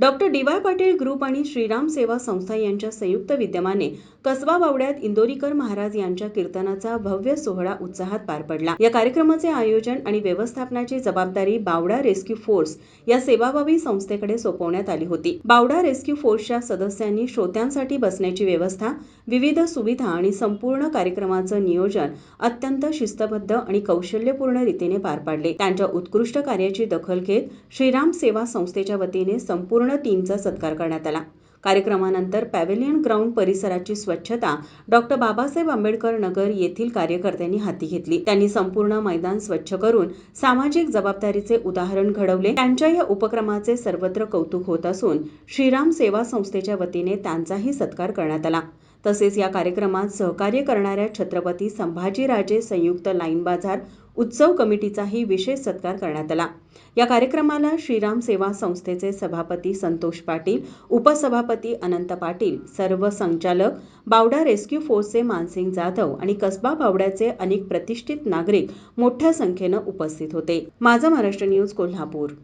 Doctor D Y Patil group आणि श्रीराम सेवा संस्था यांच्या संयुक्त विद्यमाने कसबा बावड्यात इंदोरीकर महाराज यांच्या कीर्तनाचा भव्य सोहळा उत्साहात पार पडला. या कार्यक्रमाचे आयोजन आणि व्यवस्थापनाची जबाबदारी बावडा रेस्क्यू फोर्स या सेवाभावी संस्थेकडे सोपवण्यात आली होती. बावडा रेस्क्यू फोर्सच्या सदस्यांनी श्रोत्यांसाठी बसण्याची व्यवस्था विविध सुविधा आणि संपूर्ण कार्यक्रमाचं नियोजन अत्यंत शिस्तबद्ध आणि कौशल्यपूर्ण रीतीने पार पाडले. त्यांच्या उत्कृष्ट कार्याची दखल घेत श्रीराम सेवा संस्थेच्या वतीने संपूर्ण टीमचा सत्कार करण्यात आला. कार्यक्रमानंतर पॅव्हेलियन ग्राउंड परिसराची स्वच्छता डॉक्टर बाबासाहेब आंबेडकर नगर येथील कार्यकर्त्यांनी हाती घेतली. त्यांनी संपूर्ण मैदान स्वच्छ करून सामाजिक जबाबदारीचे उदाहरण घडवले. त्यांच्या या उपक्रमाचे सर्वत्र कौतुक होत असून श्रीराम सेवा संस्थेच्या वतीने त्यांचाही सत्कार करण्यात आला. तसेच या कार्यक्रमात सहकार्य करणाऱ्या छत्रपती संभाजीराजे संयुक्त लाईन बाजार उत्सव कमिटीचाही विशेष सत्कार करण्यात आला. या कार्यक्रमाला श्रीराम सेवा संस्थेचे सभापती संतोष पाटील उपसभापती अनंत पाटील सर्व संचालक बावडा रेस्क्यू फोर्सचे मानसिंग जाधव आणि कसबा बावड्याचे अनेक प्रतिष्ठित नागरिक मोठ्या संख्येनं उपस्थित होते. माझा महाराष्ट्र न्यूज कोल्हापूर.